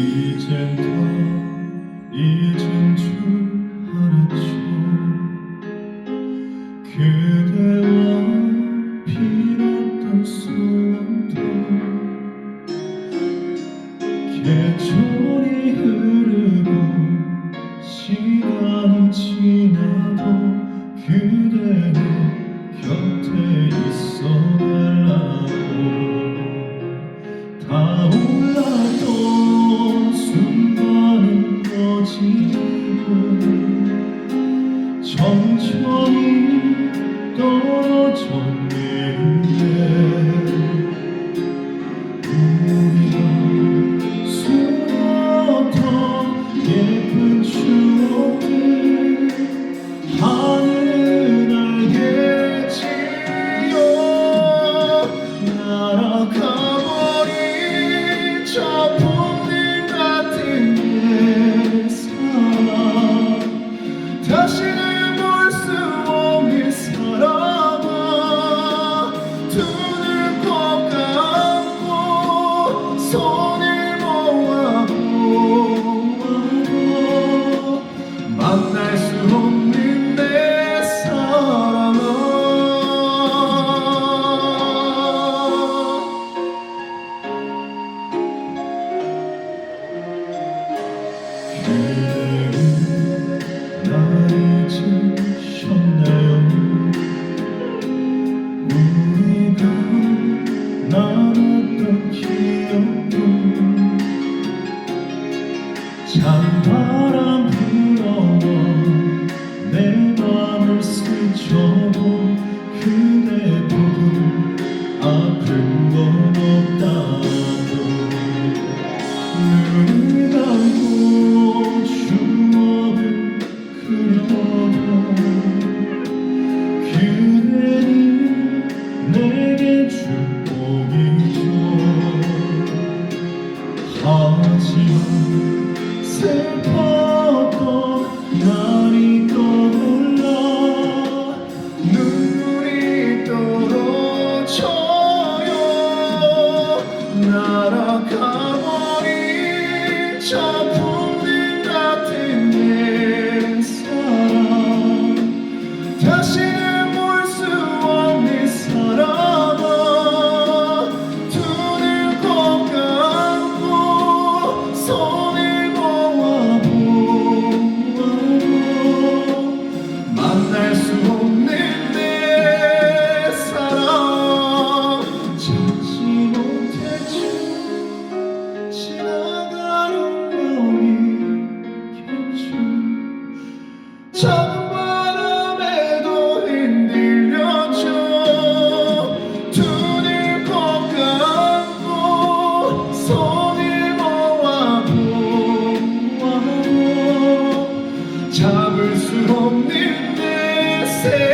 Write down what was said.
이젠 다 잊은 줄 알았죠 그대와 피났던 소원도 계절이 흐르고 시간이 지나도 그 찬바람 불어도 내 맘을 스쳐도 Ölsün annem de sen.